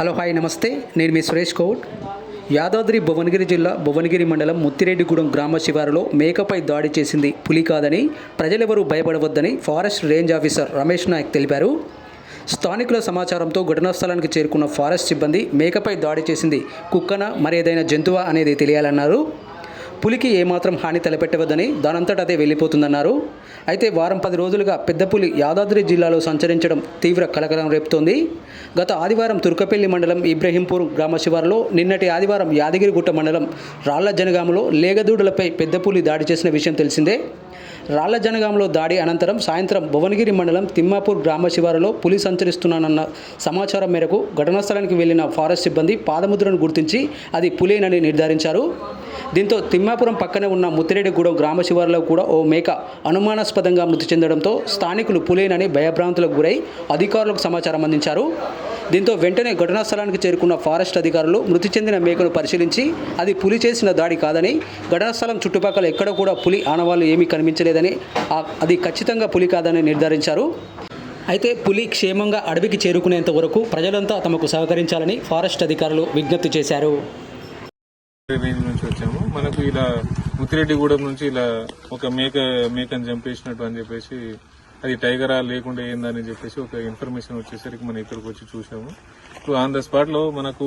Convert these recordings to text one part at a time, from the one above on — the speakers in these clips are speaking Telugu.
హలో హాయ్ నమస్తే. నేను మీ సురేష్ కౌట్ యాదాద్రి భువనగిరి జిల్లా భువనగిరి మండలం ముత్తిరెడ్డిగూడెం గ్రామ శివారులో మేకపై దాడి చేసింది పులి కాదని ప్రజలెవరూ భయపడవద్దని forest range officer Ramesh Naik తెలిపారు. స్థానికుల సమాచారంతో ఘటనా స్థలానికి చేరుకున్న ఫారెస్ట్ సిబ్బంది మేకపై దాడి చేసింది కుక్కన మరేదైనా జంతువా అనేది తెలియాలన్నారు. పులికి ఏమాత్రం హాని తలపెట్టవద్దని దానంతట అదే వెళ్ళిపోతుందన్నారు. అయితే వారం పది రోజులుగా పెద్ద పులి యాదాద్రి జిల్లాలో సంచరించడం తీవ్ర కలకలం రేపుతోంది. గత ఆదివారం తుర్కపల్లి మండలం ఇబ్రహీంపూర్ గ్రామ శివారులో నిన్నటి ఆదివారం యాదగిరిగుట్ట మండలం రాళ్ళ జనగామలో లేగదూడలపై పెద్దపులి దాడి చేసిన విషయం తెలిసిందే. రాళ్ళ జనగాంలో దాడి అనంతరం సాయంత్రం భువనగిరి మండలం తిమ్మాపూర్ గ్రామ శివారులో పులి సంచరిస్తున్నానన్న సమాచారం మేరకు ఘటనా స్థలానికి వెళ్ళిన ఫారెస్ట్ సిబ్బంది పాదముద్రను గుర్తించి అది పులేనని నిర్ధారించారు. దీంతో తిమ్మాపురం పక్కనే ఉన్న ముత్తిరెడ్డిగూడెం గ్రామ శివారులో కూడా ఓ మేక అనుమానాస్పదంగా మృతి చెందడంతో స్థానికులు పులేనని భయభ్రాంతులకు గురై అధికారులకు సమాచారం అందించారు. దీంతో వెంటనే ఘటనా స్థలానికి చేరుకున్న ఫారెస్ట్ అధికారులు మృతి చెందిన మేకను పరిశీలించి అది పులి చేసిన దాడి కాదని ఘటనా స్థలం చుట్టుపక్కల ఎక్కడ కూడా పులి ఆనవాళ్ళు ఏమీ కనిపించలేదని అది ఖచ్చితంగా పులి కాదని నిర్ధారించారు. అయితే పులి క్షేమంగా అడవికి చేరుకునేంత వరకు ప్రజలంతా తమకు సహకరించాలని ఫారెస్ట్ అధికారులు విజ్ఞప్తి చేశారు. నుంచి వచ్చాము. మనకు ఇలా ముత్తిరెడ్డిగూడెం నుంచి ఇలా ఒక మేక మేకను చంపేసినట్టు అని చెప్పేసి అది టైగరా లేకుండా ఏందని చెప్పేసి ఒక ఇన్ఫర్మేషన్ వచ్చేసరికి మనం ఇక్కడికి వచ్చి చూసాము ఇప్పుడు ఆన్ ద స్పాట్లో మనకు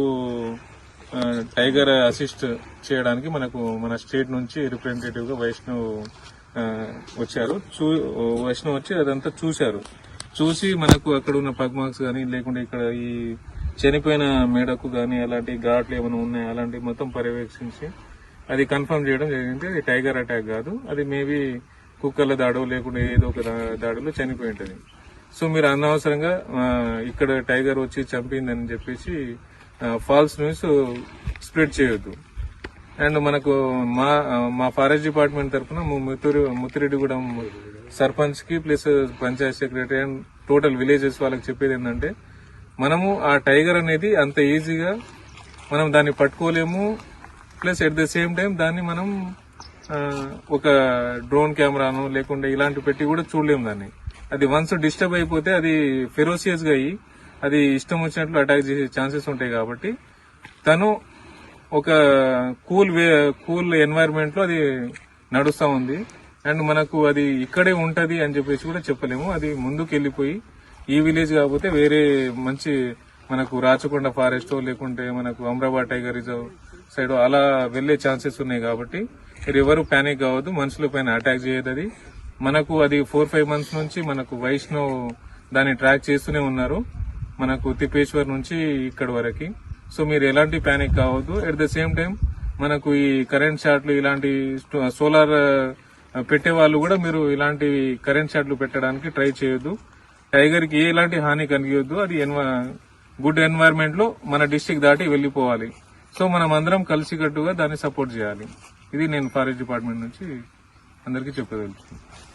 టైగర్ అసిస్ట్ చేయడానికి మనకు మన స్టేట్ నుంచి రిప్రజెంటేటివ్గా వైష్ణవ్ వచ్చారు. చూ వైష్ణవ్ వచ్చి అదంతా చూశారు. చూసి మనకు అక్కడ ఉన్న పగ్మార్క్స్ కానీ లేకుంటే ఇక్కడ ఈ చనిపోయిన మేడకు కానీ అలాంటి ఘాట్లు ఏమైనా ఉన్నాయా? అలాంటివి మొత్తం పర్యవేక్షించి అది కన్ఫర్మ్ చేయడం జరిగింది. అది టైగర్ అటాక్ కాదు. అది మేబీ కుక్కల దాడో లేకుంటే ఏదో ఒక దా- దాడిలో చనిపోయి ఉంటుంది. సో మీరు అనవసరంగా ఇక్కడ టైగర్ వచ్చి చంపిందని చెప్పేసి ఫాల్స్ న్యూస్ స్ప్రెడ్ చేయొద్దు. అండ్ మనకు మా మా ఫారెస్ట్ డిపార్ట్మెంట్ తరఫున ముత్తూరు ముత్తిరెడ్డిగూడెం సర్పంచ్కి plus panchayat secretary and total villages వాళ్ళకి చెప్పేది ఏంటంటే మనము ఆ టైగర్ అనేది అంత ఈజీగా మనం దాన్ని పట్టుకోలేము. Plus at the same time దాన్ని మనం ఒక డ్రోన్ కెమెరాను లేకుంటే ఇలాంటి పెట్టి కూడా చూడలేము దాన్ని. అది వన్స్ డిస్టర్బ్ అయిపోతే అది ఫెరోసియస్గా అయ్యి అది ఇష్టం వచ్చినట్లు అటాక్ చేసే ఛాన్సెస్ ఉంటాయి కాబట్టి తను ఒక కూల్ వే కూల్ ఎన్వైర్న్మెంట్లో అది నడుస్తూ ఉంది. అండ్ మనకు అది ఇక్కడే ఉంటుంది అని చెప్పేసి కూడా చెప్పలేము. అది ముందుకు వెళ్ళిపోయి ఈ విలేజ్ కాకపోతే వేరే మంచి మనకు రాచకొండ ఫారెస్ట్ లేకుంటే మనకు అమ్రాబాద్ టైగర్ రిజర్వ్ సైడ్ అలా వెళ్ళే ఛాన్సెస్ ఉన్నాయి కాబట్టి మీరు ఎవరు ప్యానిక్ కావద్దు మనుషుల పైన అటాక్ చేయదు అది. మనకు అది ఫోర్ ఫైవ్ మంత్స్ నుంచి మనకు వైష్ణవ్ దాన్ని ట్రాక్ చేస్తూనే ఉన్నారు. మనకు తిప్పేశ్వర్ నుంచి ఇక్కడ వరకు. సో మీరు ఎలాంటి ప్యానిక్ కావద్దు. ఎట్ ద సేమ్ టైం మనకు ఈ కరెంట్ షాట్లు ఇలాంటి సోలార్ పెట్టే వాళ్ళు కూడా మీరు ఇలాంటి కరెంట్ షాట్లు పెట్టడానికి ట్రై చేయొద్దు. టైగర్కి ఎలాంటి హాని కలిగొద్దు. అది గుడ్ ఎన్వైరన్మెంట్లో మన డిస్టిక్ దాటి వెళ్ళిపోవాలి సో మనం అందరం కలిసికట్టుగా దాన్ని సపోర్ట్ చేయాలి. ఇది నేను ఫారెస్ట్ డిపార్ట్మెంట్ నుంచి అందరికీ చెప్పదలుచుకున్నాను